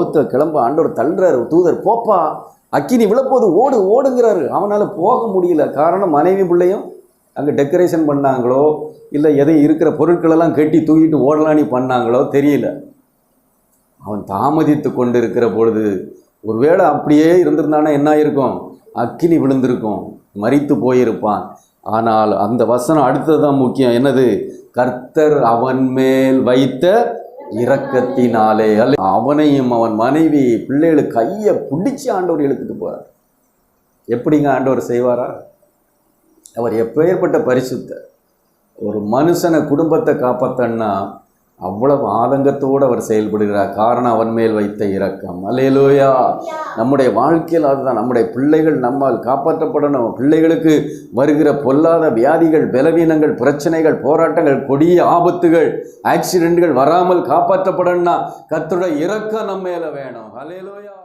லோத்த கிளம்ப ஆண்டவர் தள்ளுறாரு தூதர் போப்பா அக்கினி விழப்போது ஓடு ஓடுங்கிறாரு. அவனால் போக முடியல. காரணம் மனைவி பிள்ளையும் அங்கே டெக்கரேஷன் பண்ணாங்களோ இல்லை எதையும் இருக்கிற பொருட்களெல்லாம் கட்டி தூக்கிட்டு ஓடலான்னு பண்ணாங்களோ தெரியல. அவன் தாமதித்து கொண்டு இருக்கிற பொழுது ஒருவேளை அப்படியே இருந்திருந்தானா என்ன ஆயிருக்கும்? அக்கினி விழுந்திருக்கும். மறித்து போயிருப்பான். ஆனால் அந்த வசனம் அடுத்தது தான் முக்கியம். என்னது? கர்த்தர் அவன் மேல் வைத்த இரக்கத்தினாலே அல்ல. அவனையும் அவன் மனைவி பிள்ளைகளுக்கு கையை பிடிச்சி ஆண்டவர் இழுத்துட்டு போறார். எப்படிங்க ஆண்டவர் செய்வாரா? அவர் எப்பேற்பட்ட பரிசுத்த ஒரு மனுஷனை குடும்பத்தை காப்பாத்தன்னா அவ்வளவு ஆதங்கத்தோடு அவர் செயல்படுகிறார். காரணம் அவன் மேல் வைத்த இரக்கம். அலேலோயா நம்முடைய வாழ்க்கையில் அதுதான். நம்முடைய பிள்ளைகள் நம்மால் காப்பாற்றப்படணும். பிள்ளைகளுக்கு வருகிற பொல்லாத வியாதிகள் பலவீனங்கள் பிரச்சனைகள் போராட்டங்கள் கொடிய ஆபத்துகள் ஆக்சிடென்ட்கள் வராமல் காப்பாற்றப்படணும்னா கத்துட இரக்கம் நம்ம மேலே வேணும். அலேலோயா